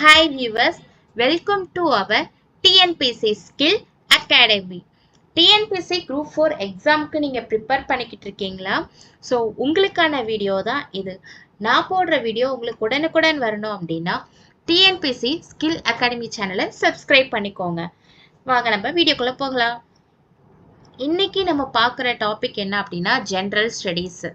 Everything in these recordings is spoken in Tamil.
Hi viewers welcome to our TNPSC skill academy TNPSC group four எக்ஸாம்க்கு நீங்கள் ப்ரிப்பேர் பண்ணிக்கிட்டு இருக்கீங்களா? ஸோ உங்களுக்கான வீடியோ தான் இது. நான் போடுற வீடியோ உங்களுக்கு உடனுக்குடன் வரணும் அப்படின்னா டிஎன்பிசி ஸ்கில் அகாடமி சேனலை சப்ஸ்கிரைப் பண்ணிக்கோங்க. வாங்க நம்ம வீடியோக்குள்ளே போகலாம். இன்னைக்கு நம்ம பார்க்குற டாபிக் என்ன அப்படின்னா ஜென்ரல் ஸ்டடீஸு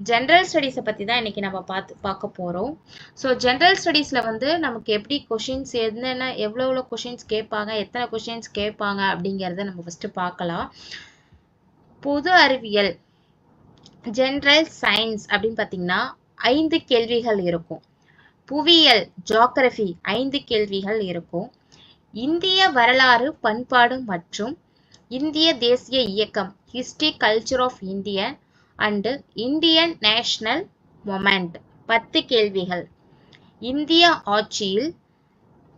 ஜென்ரல் ஸ்டடீஸை பற்றி தான் இன்றைக்கி நம்ம பார்த்து பார்க்க போகிறோம் ஸோ ஜென்ரல் ஸ்டடீஸில் வந்து நமக்கு எப்படி கொஷின்ஸ் என்னென்ன எவ்வளோ எவ்வளோ கொஷின்ஸ் கேட்பாங்க எத்தனை கொஷின்ஸ் கேட்பாங்க அப்படிங்கிறத நம்ம ஃபஸ்ட்டு பார்க்கலாம். பொது அறிவியல் ஜென்ரல் சயின்ஸ் அப்படின்னு பார்த்தீங்கன்னா ஐந்து கேள்விகள் இருக்கும். புவியியல் ஜாகிரபி ஐந்து கேள்விகள் இருக்கும். இந்திய வரலாறு பண்பாடு மற்றும் இந்திய தேசிய இயக்கம் history culture of Indian and Indian national moment பத்து கேள்விகள். இந்திய ஆட்சியில்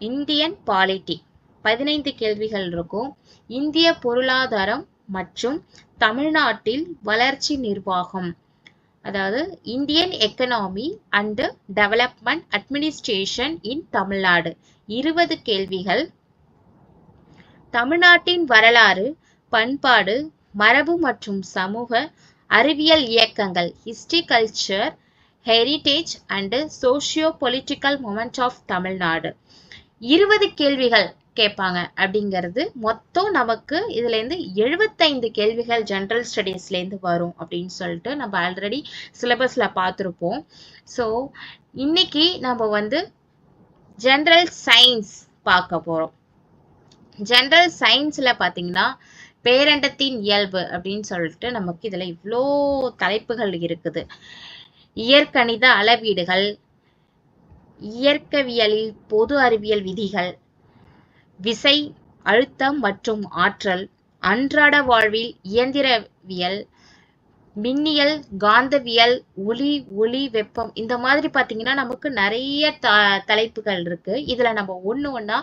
இந்தியன் பாலிட்டி பதினைந்து கேள்விகள் இருக்கும். இந்திய பொருளாதாரம் மற்றும் தமிழ்நாட்டில் வளர்ச்சி நிர்வாகம் அதாவது Indian economy and development administration in Tamil Nadu இருபது கேள்விகள். தமிழ்நாட்டின் வரலாறு பண்பாடு மரபு மற்றும் சமூக அறிவியல் இயக்கங்கள் history culture heritage and socio political movement of Tamil Nadu. இருபது கேள்விகள் கேட்பாங்க அப்படிங்கிறது மொத்தம் நமக்கு இதுலேருந்து எழுபத்தைந்து கேள்விகள் ஜென்ரல் ஸ்டடீஸ்லேருந்து வரும் அப்படின்னு சொல்லிட்டு நம்ம ஆல்ரெடி சிலபஸில் பார்த்துருப்போம். ஸோ இன்னைக்கு நம்ம வந்து ஜென்ரல் சயின்ஸ் பார்க்க போகிறோம் ஜென்ரல் சயின்ஸில் பார்த்தீங்கன்னா பேரண்டத்தின் இயல்பு அப்படின்னு சொல்லிட்டு நமக்கு இதில் இவ்வளோ தலைப்புகள் இருக்குது. இயற்கணித அளவீடுகள் இயற்கவியலில் பொது அறிவியல் விதிகள் விசை அழுத்தம் மற்றும் ஆற்றல் அன்றாட வாழ்வில் இயந்திரவியல் மின்னியல் காந்தவியல் ஒளி ஒளி வெப்பம் இந்த மாதிரி பார்த்தீங்கன்னா நமக்கு நிறைய த தலைப்புகள் இருக்கு. இதுல நம்ம ஒன்று ஒன்றா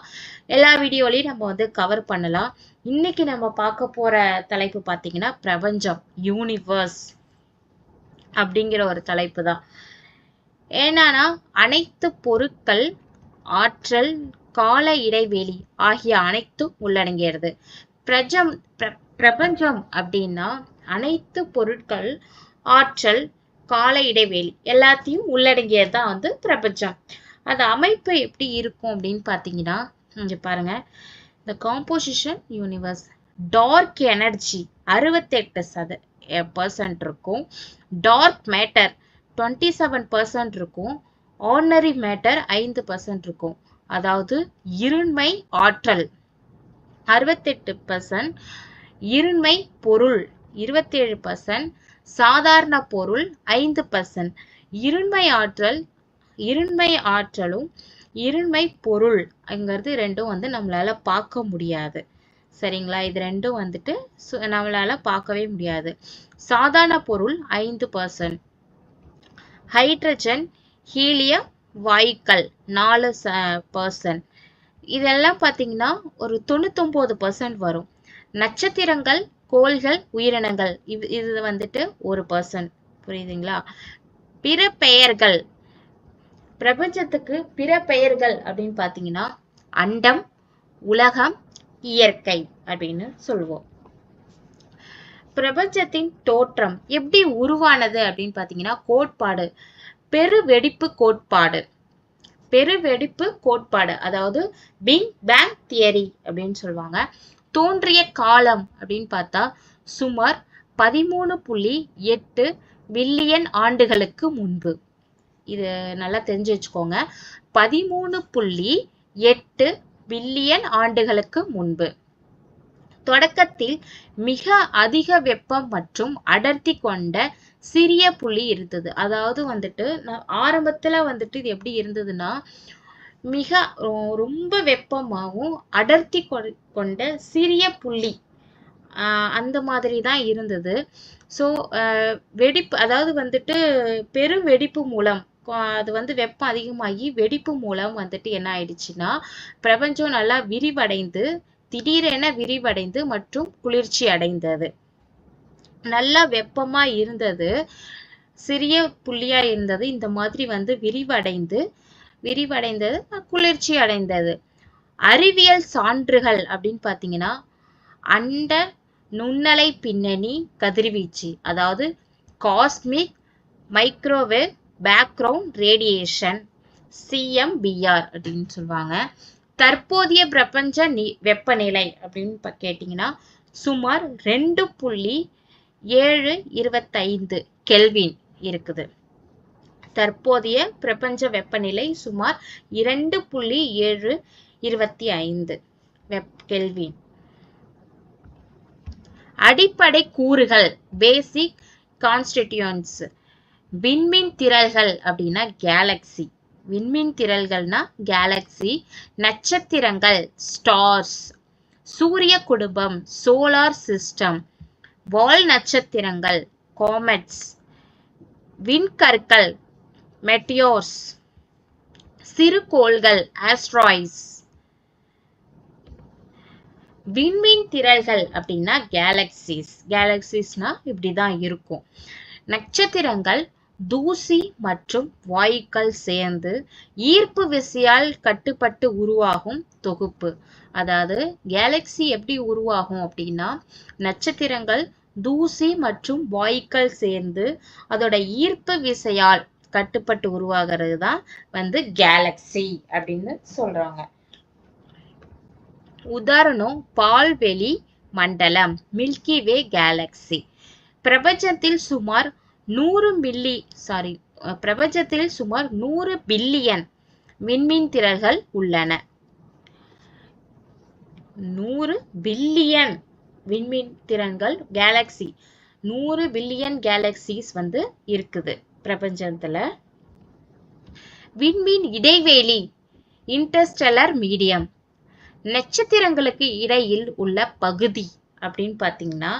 எல்லா வீடியோலையும் நம்ம வந்து கவர் பண்ணலாம். இன்னைக்கு நம்ம பார்க்க போற தலைப்பு பார்த்தீங்கன்னா பிரபஞ்சம் யூனிவர்ஸ் அப்படிங்கிற ஒரு தலைப்பு தான். ஏன்னா அனைத்து பொருட்கள் ஆற்றல் கால இடைவெளி ஆகிய அனைத்தும் உள்ளடங்கியது. பிரஜம் பிர- பிரபஞ்சம் அப்படின்னா அனைத்து பொருட்கள் ஆற்றல் கால இடைவெளி எல்லாத்தையும் உள்ளடங்கியது தான் வந்து பிரபஞ்சம். அது அமைப்பு எப்படி இருக்கும் அப்படின்னு பார்த்தீங்கன்னா இங்கே பாருங்க. The composition universe dark energy அறுபத்தெட்டு சத eh, பர்சன்ட் இருக்கும். Dark matter twenty seven percent இருக்கும். ஆர்டினரி மேட்டர் ஐந்து பர்சன்ட் இருக்கும். அதாவது இருண்மை ஆற்றல். அறுபத்தெட்டு பர்சன்ட் இருண்மை பொருள். இருபத்தேழு பர்சன்ட் சாதாரண பொருள் ஐந்து பர்சன்ட் இருண்மை ஆற்றல் இருண்மை ஆற்றலும் இருண்மை பொருள் அங்கிறது ரெண்டும் வந்து நம்மளால் பார்க்க முடியாது. சரிங்களா? இது ரெண்டும் வந்துட்டு சு- பார்க்கவே முடியாது. சாதாரண பொருள் ஐந்து பர்சன்ட் ஹைட்ரஜன் ஹீலியம் வாயுக்கள் நாலு பர்சன்ட் இதெல்லாம் பார்த்தீங்கன்னா ஒரு தொண்ணூத்தொம்பது பர்சன்ட் வரும். நட்சத்திரங்கள் கோள்கள் உயிரினங்கள் இது இது வந்துட்டு ஒரு பர்சன்ட் புரியுதுங்களா? பிற பெயர்கள் பிரபஞ்சத்துக்கு பிற பெயர்கள் அப்படின்னு பார்த்தீங்கன்னா அண்டம் உலகம் இயற்கை அப்படின்னு சொல்லுவோம். பிரபஞ்சத்தின் தோற்றம் எப்படி உருவானது அப்படின்னு பார்த்தீங்கன்னா கோட்பாடு பெருவெடிப்பு கோட்பாடு. பெருவெடிப்பு கோட்பாடு அதாவது பிங் பேங் தியரி அப்படின்னு சொல்லுவாங்க. தோன்றிய காலம் அப்படின்னு பார்த்தா சுமார் பதிமூணு புள்ளி எட்டு பில்லியன் ஆண்டுகளுக்கு முன்பு. இது நல்லா தெரிஞ்சு வச்சுக்கோங்க. பதிமூணு புள்ளி எட்டு பில்லியன் ஆண்டுகளுக்கு முன்பு. தொடக்கத்தில் மிக அதிக வெப்பம் மற்றும் அடர்த்தி கொண்ட சிறிய புள்ளி இருந்தது. அதாவது வந்துட்டு நான் ஆரம்பத்துல வந்துட்டு இது எப்படி இருந்ததுன்னா மிக ரொம்ப வெப்பமாகவும் அடர்த்தி கொண்ட சிறிய புள்ளி அந்த மாதிரி தான் இருந்தது. ஸோ வெடிப்பு அதாவது வந்துட்டு பெரும் வெடிப்பு மூலம் அது வந்து வெப்பம் அதிகமாகி வெடிப்பு மூலம் வந்துட்டு என்ன ஆயிடுச்சுன்னா பிரபஞ்சம் நல்லா விரிவடைந்து திடீரென விரிவடைந்து மற்றும் குளிர்ச்சி அடைந்தது. நல்லா வெப்பமா இருந்தது. சிறிய புள்ளியா இருந்தது. இந்த மாதிரி வந்து விரிவடைந்து விரிவடைந்தது குளிர்ச்சி அடைந்தது. அறிவியல் சான்றுகள் அப்படின்னு பார்த்தீங்கன்னா அண்ட நுண்ணலை பின்னணி கதிர்வீச்சு அதாவது cosmic microwave background radiation CMBR அப்படின்னு சொல்லுவாங்க. தற்போதைய பிரபஞ்ச நி வெப்பநிலை அப்படின்னு கேட்டிங்கன்னா சுமார் ரெண்டு புள்ளி ஏழு இருபத்தைந்து கெல்வின் இருக்குது. தற்போதைய பிரபஞ்ச வெப்பநிலை சுமார் இரண்டு புள்ளி ஏழு இருபத்தி ஐந்து வெப் கெல்வின். அடிப்படை கூறுகள் பேசிக் கான்ஸ்டிடியூன்ஸ் விண்மீன் திரள்கள் அப்படின்னா கேலக்சி விண்மீன் திரள்கள்னா கேலக்சி நட்சத்திரங்கள் ஸ்டார்ஸ் சூரிய குடும்பம் சோலார் சிஸ்டம் வால் நட்சத்திரங்கள் காமெட்ஸ் விண்கற்கள் மெட்டியோர்ஸ் சிறுகோள்கள் ஆஸ்ட்ராய்ஸ் விண்மீன் திரள்கள் அப்படின்னா கேலக்சிஸ் கேலக்சிஸ்னா இப்படிதான் இருக்கும். நட்சத்திரங்கள் தூசி மற்றும் வாயுக்கள் சேர்ந்து ஈர்ப்பு விசையால் கட்டுப்பட்டு உருவாகும் தொகுப்பு. அதாவது கேலக்சி எப்படி உருவாகும் அப்படின்னா நட்சத்திரங்கள் தூசி மற்றும் வாயுக்கள் சேர்ந்து அதோட ஈர்ப்பு விசையால் கட்டுப்பட்டு உருவாகிறது தான் வந்து கேலக்சி அப்படின்னு சொல்றாங்க. உதாரணம் பால்வெளி மண்டலம் மில்கி வே கேலக்சி பிரபஞ்சத்தில் சுமார் நூறு மில்லி சாரி பிரபஞ்சத்தில் சுமார் நூறு பில்லியன் விண்மீன் திரள்கள் உள்ளன. நூறு பில்லியன் விண்மீன் திறன்கள் கேலக்சி நூறு பில்லியன் கேலக்சிஸ் வந்து இருக்குது பிரபஞ்சத்துல. விண்மீன் இடைவெளி இன்டர்ஸ்டெலர் மீடியம் நட்சத்திரங்களுக்கு இடையில் உள்ள பகுதி அப்படின்னு பார்த்தீங்கன்னா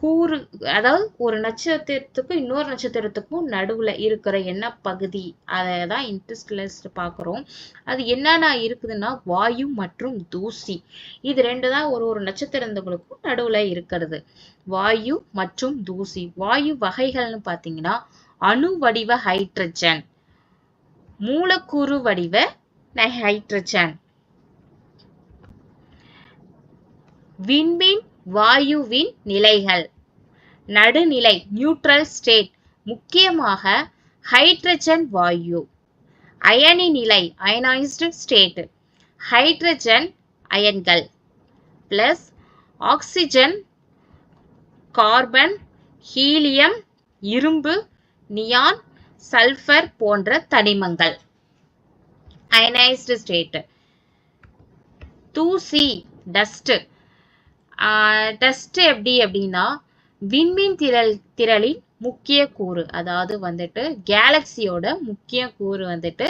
கூறு அதாவது ஒரு நட்சத்திரத்துக்கும் இன்னொரு நட்சத்திரத்துக்கும் நடுவில் இருக்கிற என்ன பகுதி அதை தான் இன்ட்ரெஸ்ட் பார்க்குறோம். அது என்னென்ன இருக்குதுன்னா வாயு மற்றும் தூசி. இது ரெண்டு தான் ஒரு ஒரு நட்சத்திரங்களுக்கும் நடுவில் இருக்கிறது. வாயு மற்றும் தூசி. வாயு வகைகள்னு பார்த்தீங்கன்னா அணு வடிவ ஹைட்ரஜன் மூலக்கூறு வடிவ ஹைட்ரஜன் விண்மீன் வாயுவின் நிலைகள். நடுநிலை நியூட்ரல் ஸ்டேட் முக்கியமாக ஹைட்ரஜன் வாயு. அயனி நிலை அயனைஸ்டு ஸ்டேட் ஹைட்ரஜன் அயன்கள். பிளஸ் ஆக்சிஜன் கார்பன் ஹீலியம் இரும்பு நியான் சல்ஃபர் போன்ற தனிமங்கள். அயனைஸ்டு ஸ்டேட் தூசி டஸ்ட் டஸ்ட் எப்படி அப்படின்னா விண்மீன் திரள் திரளின் முக்கிய கூறு அதாவது வந்துட்டு கேலக்சியோட முக்கிய கூறு வந்துட்டு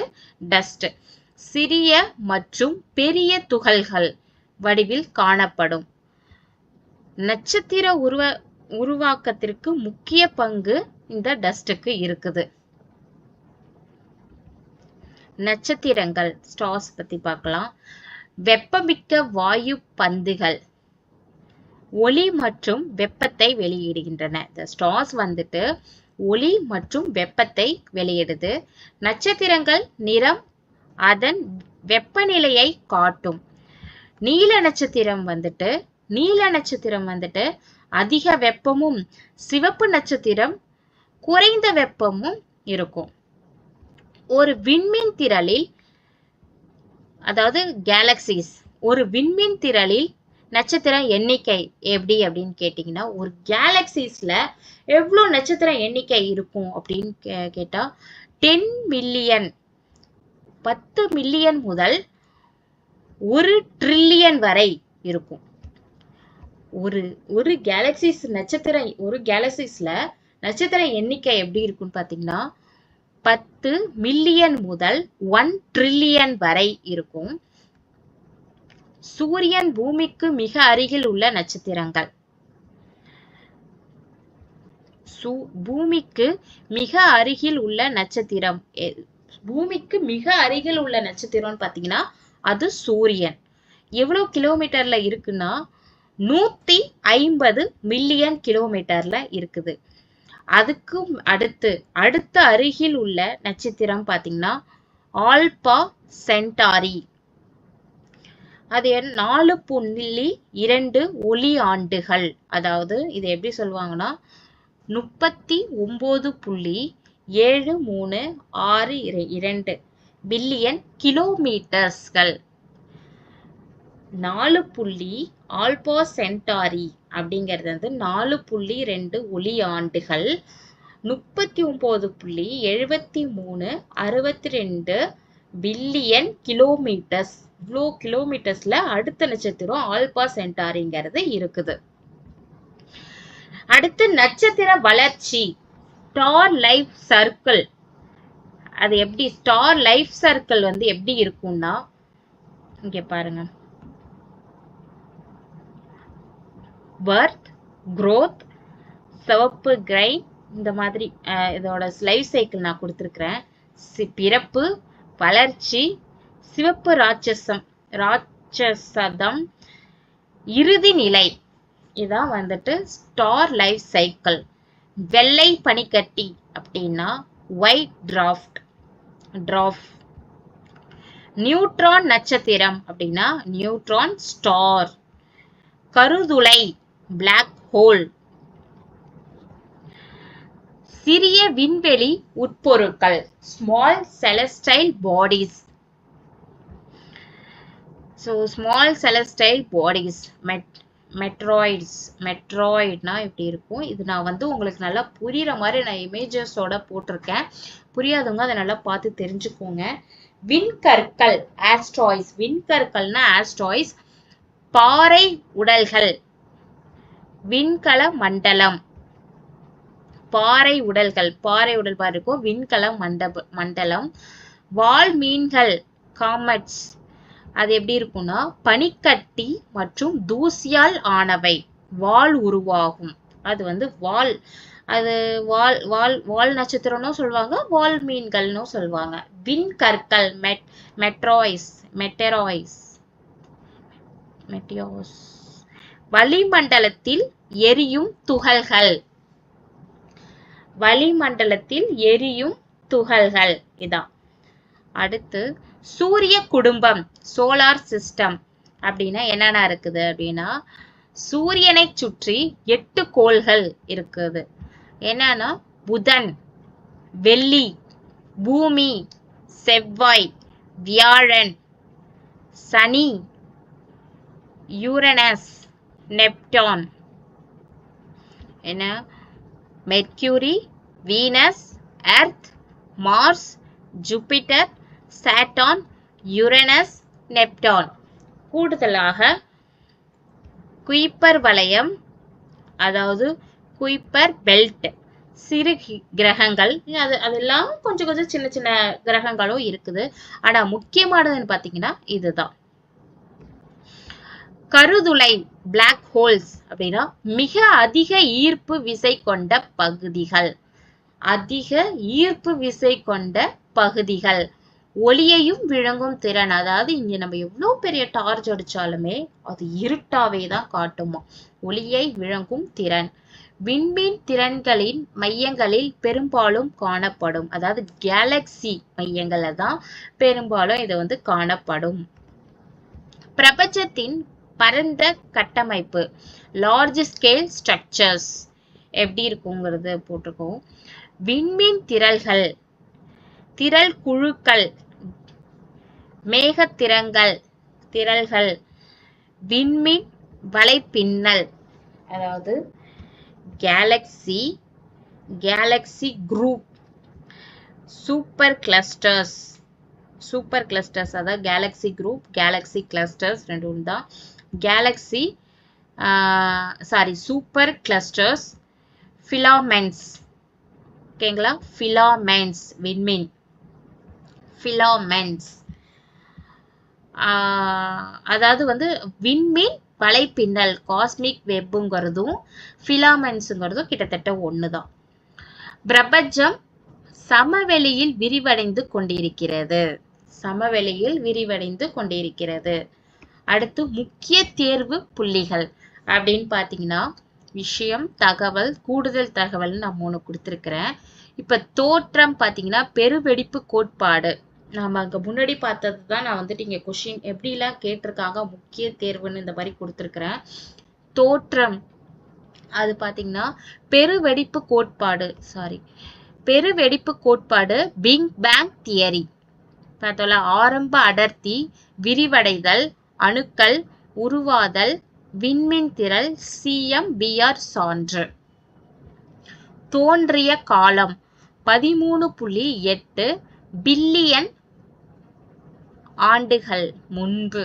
டஸ்ட் சிறிய மற்றும் பெரிய துகள்கள் வடிவில் காணப்படும். நட்சத்திர உருவ உருவாக்கத்திற்கு முக்கிய பங்கு இந்த டஸ்டுக்கு இருக்குது. நட்சத்திரங்கள் ஸ்டார்ஸ் பத்தி பார்க்கலாம். வெப்பமிக்க வாயு பந்துகள் ஒளி மற்றும் வெப்பத்தை வெளியிடுகின்றன. த ஸ்டார்ஸ் வந்துட்டு ஒளி மற்றும் வெப்பத்தை வெளியிடுது. நட்சத்திரங்கள் நிறம் அதன் வெப்பநிலையை காட்டும். நீல நட்சத்திரம் வந்துட்டு நீல நட்சத்திரம் வந்துட்டு அதிக வெப்பமும் சிவப்பு நட்சத்திரம் குறைந்த வெப்பமும் இருக்கும். ஒரு விண்மீன் திரளில் அதாவது கேலக்சிஸ் ஒரு விண்மீன் திரளில் நட்சத்திர எண்ணிக்கை எப்படி அப்படின்னு கேட்டிங்கன்னா ஒரு கேலக்சிஸில் எவ்வளோ நட்சத்திர எண்ணிக்கை இருக்கும் அப்படின்னு கே- கேட்டால் டென் மில்லியன் பத்து மில்லியன் முதல் ஒரு ட்ரில்லியன் வரை இருக்கும். ஒரு ஒரு கேலக்சிஸ் நட்சத்திரம் ஒரு கேலக்சிஸில் நட்சத்திர எண்ணிக்கை எப்படி இருக்கும்னு பார்த்தீங்கன்னா பத்து மில்லியன் முதல் ஒன் ட்ரில்லியன் வரை இருக்கும். சூரியன் பூமிக்கு மிக அருகில் உள்ள நட்சத்திரங்கள். சூ- பூமிக்கு மிக அருகில் உள்ள நட்சத்திரம். எ- பூமிக்கு மிக அருகில் உள்ள நட்சத்திரம்னு பார்த்தீங்கன்னா அது சூரியன். எவ்வளவு கிலோமீட்டர்ல இருக்குன்னா நூத்தி ஐம்பது மில்லியன் கிலோமீட்டர்ல இருக்குது. அதுக்கும் அடுத்து அடுத்த அருகில் உள்ள நட்சத்திரம் பாத்தீங்கன்னா ஆல்பா சென்டாரி. அது என்- நாலு புள்ளி இரண்டு ஒளி ஆண்டுகள். அதாவது இது எப்படி சொல்லுவாங்கன்னா முப்பத்தி ஒம்பது புள்ளி ஏழு மூணு ஆறு இர- இரண்டு பில்லியன் கிலோமீட்டர்ஸ்கள். நாலு புள்ளி ஆல்பா சென்டாரி அப்படிங்கிறது வந்து நாலு புள்ளி ரெண்டு ஒளி ஆண்டுகள். முப்பத்தி ஒம்பது புள்ளி எழுபத்தி மூணு அறுபத்தி ரெண்டு பில்லியன் கிலோமீட்டர்ஸ். இவ்வளோ கிலோமீட்டர்ஸ்ல அடுத்த நட்சத்திரம் ஆல்பா சென்டாரிங்கிறது இருக்குது. அடுத்து நட்சத்திர வளர்ச்சி ஸ்டார் லைஃப் சர்க்கிள் அது எப்படி ஸ்டார் லைஃப் சர்க்கிள் வந்து எப்படி இருக்கும்னா இங்க பாருங்க. பர்த் க்ரோத் சிவப்பு கிரைன் இந்த மாதிரி இதோட லைஃப் சைக்கிள் நான் கொடுத்துருக்குறேன். சி- பிறப்பு வளர்ச்சி சிவப்பு ராட்சசம் ராட்சசதம் இறுதி நிலை. இதான் வந்துட்டு ஸ்டார் லைஃப் சைக்கிள் வெள்ளை பனிக்கட்டி அப்படின்னா ஒயிட் டிராஃப்ட் டிராஃப் நியூட்ரான் நட்சத்திரம் அப்படின்னா நியூட்ரான் ஸ்டார் கருதுளை பிளாக் ஹோல் சிறிய விண்வெளி உட்பொருட்கள் small celestial bodies so small celestial bodies மெட் மெட்ராய்ட்ஸ் மெட்ராய்ட்னா இப்படி இருக்கும்? இது நான் வந்து உங்களுக்கு நல்லா புரியுற மாதிரி நான் இமேஜஸோட போட்டிருக்கேன். புரியாதவங்க அதை நல்லா பார்த்து தெரிஞ்சுக்கோங்க. விண்கற்கள் ஆஸ்ட்ராய்ஸ் விண்கற்கள்னா ஆஸ்ட்ராய்ஸ் பாறை உடல்கள். விண்கல மண்டலம் பாறை உடல்கள். பாறை உடல் பாரு இருக்கும். விண்கல மண்டப மண்டலம். வால் மீன்கள் காமெட்ஸ் அது எப்படி இருக்கும்னா பனிக்கட்டி மற்றும் தூசியால் ஆனவை. வால் உருவாகும். அது வந்து வால். அது வால் வால் வால் நட்சத்திரம்னு சொல்லுவாங்க வால் மீன்கள்னு சொல்லுவாங்க. விண்கற்கள் மெட் மெட்ராய்ஸ் மெட்டராய்ஸ் மெட்டியோஸ். வளிமண்டலத்தில் எரியும் துகள்கள். வளிமண்டலத்தில் எரியும் துகள்கள். இதான். அடுத்து சூரிய குடும்பம் சோலார் சிஸ்டம் அப்படின்னா என்னென்ன இருக்குது அப்படின்னா சூரியனை சுற்றி எட்டு கோள்கள் இருக்குது. என்னன்னா புதன் வெள்ளி பூமி செவ்வாய் வியாழன் சனி யூரனஸ் நெப்டான். என்ன? Mercury Venus Earth Mars Jupiter Saturn Uranus Neptune. கூடுதலாக குயிப்பர் வளையம் அதாவது குயிப்பர் பெல்ட். சிறு கிரகங்கள் அது அதெல்லாம் கொஞ்சம் கொஞ்சம் சின்ன சின்ன கிரகங்களும் இருக்குது. ஆனா முக்கியமானதுன்னு பாத்தீங்கன்னா இதுதான். கருதுளை பிளாக் ஹோல்ஸ் அப்படின்னா மிக அதிக ஈர்ப்பு விசை கொண்ட பகுதிகள். அதிக ஈர்ப்பு விசை கொண்ட பகுதிகள். ஒளியையும் விளங்கும் திறன். அதாவது இங்க நம்ம எவ்வளவு பெரிய டார்ச் அடிச்சாலுமே அது இருட்டாவே தான் காட்டுமா. ஒளியை விளங்கும் திறன். விண்மீன் திறன்களின் மையங்களில் பெரும்பாலும் காணப்படும். அதாவது கேலக்சி மையங்கள்ல தான் பெரும்பாலும் இது வந்து காணப்படும். பிரபஞ்சத்தின் பரந்த கட்டமைப்பு. லார்ஜ் ஸ்கேல் ஸ்ட்ரக்சர்ஸ் எப்படி இருக்குங்கிறது போட்டிருக்கோம். விண்மீன் திரள்கள். திரள் குழுக்கள் மேகத்திரங்கள் திரள்கள் விண்மின் வலைப்பின்னல் அதாவது galaxy galaxy group super clusters super clusters அதாவது கேலக்சி குரூப் கேலக்சி கிளஸ்டர்ஸ் ரெண்டு ஒன்று தான் galaxy sorry super clusters filaments ஓகேங்களா? ஃபிலாமென்ஸ் விண்மீன். ஃபிலாமெண்ட்ஸ் அதாவது வந்து விண்மீன் வலைப்பின்னல் காஸ்மிக் வெப்புங்கிறதும் ஃபிலாமென்ஸுங்கிறதும் கிட்டத்தட்ட ஒன்று தான் பிரபஞ்சம் சமவெளியில் விரிவடைந்து கொண்டிருக்கிறது. சமவெளியில் விரிவடைந்து கொண்டிருக்கிறது. அடுத்து முக்கிய தேர்வு புள்ளிகள் அப்படின்னு பார்த்தீங்கன்னா விஷயம் தகவல் கூடுதல் தகவல்னு நான் மூணு கொடுத்துருக்குறேன். இப்போ தோற்றம் பார்த்தீங்கன்னா பெருவெடிப்பு கோட்பாடு நாம் அங்கே முன்னாடி பார்த்தது தான் நான் வந்துட்டு இங்கே கொஷின் எப்படிலாம் கேட்டிருக்காங்க முக்கிய தேர்வுன்னு இந்த மாதிரி கொடுத்துருக்குறேன். தோற்றம். அது பார்த்தீங்கன்னா பெருவெடிப்பு கோட்பாடு. சாரி பெருவெடிப்பு கோட்பாடு பிங் பேங் தியரி பார்த்தோம்ல ஆரம்ப அடர்த்தி விரிவடைதல் அணுக்கள் உருவாதல் விண்மீன் திரள் சிஎம்பிஆர் சான்று. தோன்றிய காலம் பதிமூணு புள்ளி எட்டு பில்லியன் ஆண்டுகள் முன்பு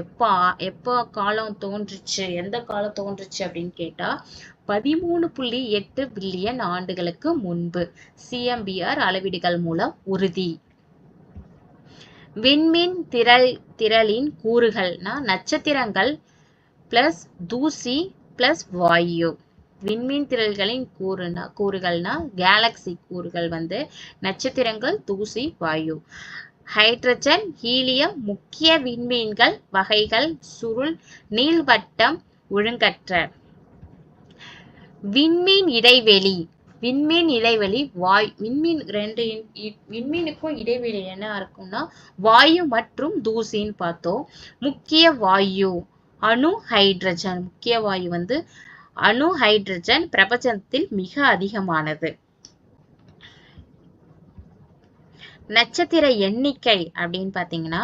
எப்போ எப்போ காலம் தோன்றுச்சு? எந்த காலம் தோன்றுச்சு அப்படின்னு கேட்டா பதிமூணு புள்ளி எட்டு பில்லியன் ஆண்டுகளுக்கு முன்பு. சிஎம்பிஆர் அளவீடுகள் மூலம் உறுதி. விண்மீன் திரள் திரளின் கூறுகள்னா நட்சத்திரங்கள் பிளஸ் தூசி பிளஸ் வாயு. விண்மீன் திரள்களின் கூறுனா கூறுகள்னா கேலக்சி கூறுகள் வந்து நட்சத்திரங்கள் தூசி வாயு. ஹைட்ரஜன் ஹீலியம் முக்கிய விண்மீன்கள் வகைகள் சுருள் நீள்வட்டம் ஒழுங்கற்ற. விண்மீன் இடைவெளி. விண்மீன் இடைவெளி வாய் விண்மீன் ரெண்டு இ- விண்மீனுக்கும் இடைவெளி என்ன இருக்கும்னா வாயு மற்றும் தூசின்னு பார்த்தோம். முக்கிய வாயு அணு ஹைட்ரஜன் முக்கிய வாயு வந்து அணு ஹைட்ரஜன் பிரபஞ்சத்தில் மிக அதிகமானது. நட்சத்திர எண்ணிக்கை அப்படின்னு பார்த்தீங்கன்னா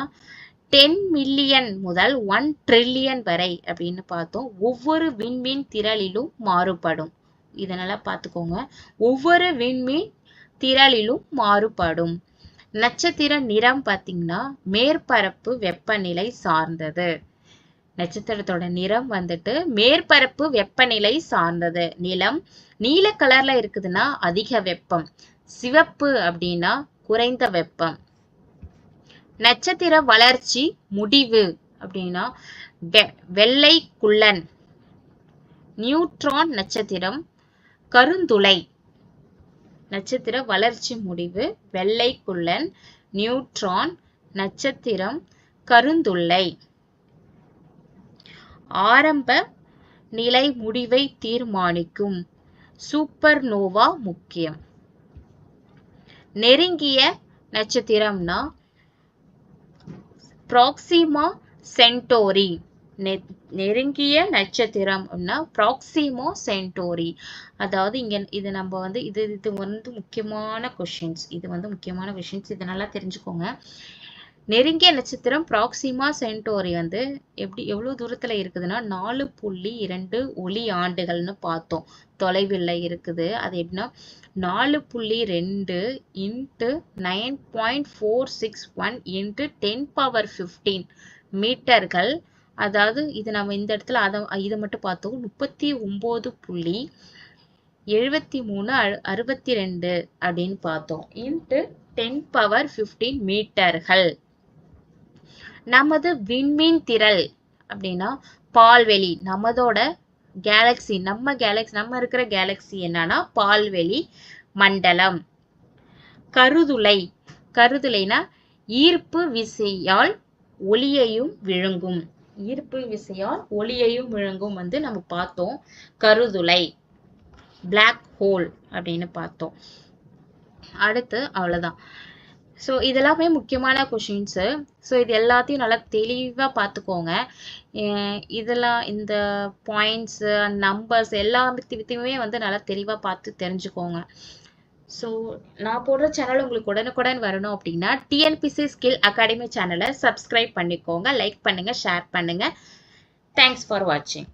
டென் மில்லியன் முதல் ஒன் ட்ரில்லியன் வரை அப்படின்னு பார்த்தோம். ஒவ்வொரு விண்மீன் திரளிலும் மாறுபடும். இதனால பார்த்துக்கோங்க. ஒவ்வொரு விண்மீன் திரளிலும் மாறுபடும். நட்சத்திர நிறம் பார்த்தீங்கன்னா மேற்பரப்பு வெப்பநிலை சார்ந்தது. நட்சத்திரத்தோட நிறம் வந்துட்டு மேற்பரப்பு வெப்பநிலை சார்ந்தது. நிலம் நீல கலர்ல இருக்குதுன்னா அதிக வெப்பம். சிவப்பு அப்படின்னா குறைந்த வெப்பம். நட்சத்திர வளர்ச்சி முடிவு அப்படின்னா வெ- வெள்ளை குள்ளன் நியூட்ரான் நட்சத்திரம் கருந்துளை. நட்சத்திர வளர்ச்சி முடிவு வெள்ளை குள்ளன் நியூட்ரான் நட்சத்திரம் கருந்துளை. ஆரம்ப நிலை முடிவை தீர்மானிக்கும். சூப்பர்னோவா முக்கியம். நெருங்கிய நட்சத்திரம்னா ப்ராக்சிமா சென்டோரி நெ- நெருங்கிய நட்சத்திரம் அப்படின்னா ப்ராக்சிமோ சென்டோரி அதாவது இங்க இது நம்ம வந்து இது இது வந்து முக்கியமான கொஷின்ஸ் இது வந்து முக்கியமான கொஷின்ஸ் இது நல்லா தெரிஞ்சுக்கோங்க. நெருங்கிய நட்சத்திரம் ப்ராக்சிமா சென்டோரி வந்து எப்படி எவ்வளவு தூரத்துல இருக்குதுன்னா நாலு புள்ளி இரண்டு ஒளி ஆண்டுகள்னு பார்த்தோம். தொலைவில் இருக்குது. அது எப்படின்னா நாலு புள்ளி ரெண்டு into nine point four six one into ten power fifteen மீட்டர்கள். அதாவது இது நம்ம இந்த இடத்துல அதை இதை மட்டும் பார்த்தோம். முப்பத்தி ஒம்பது புள்ளி எழுபத்தி மூணு அறு- அறுபத்தி ரெண்டு அப்படின்னு பார்த்தோம். இன்ட்டு டென் பவர் ஃபிஃப்டீன் மீட்டர்கள். நமது விண்மீன் திரள் அப்படின்னா பால்வெளி நமதோட கேலக்ஸி நம்ம கேலக்ஸி நம்ம இருக்கிற கேலக்ஸி என்னன்னா பால்வெளி மண்டலம். கருதுளை கருதுளைனா ஈர்ப்பு விசையால் ஒளியையும் விழுங்கும். ஈர்ப்பு விசையால் ஒளியையும் விழுங்கும் வந்து நம்ம பார்த்தோம். கருதுளை பிளாக் ஹோல் அப்படின்னு பார்த்தோம். அடுத்து அவ்வளவுதான். ஸோ இதெல்லாமே முக்கியமான கொஷின்ஸு ஸோ இது எல்லாத்தையும் நல்லா தெளிவாக பார்த்துக்கோங்க இதெல்லாம் இந்த பாயிண்ட்ஸு நம்பர்ஸ் எல்லாத்தையுமே வந்து நல்லா தெளிவாக பார்த்து தெரிஞ்சுக்கோங்க. ஸோ நான் போடுற சேனல் உங்களுக்கு உடனுக்குடன் வரணும் அப்படின்னா டிஎன்பிசி ஸ்கில் அகாடமி சேனலை சப்ஸ்கிரைப் பண்ணிக்கோங்க லைக் பண்ணுங்கள் ஷேர் பண்ணுங்கள் தேங்க்ஸ் ஃபார் வாட்சிங்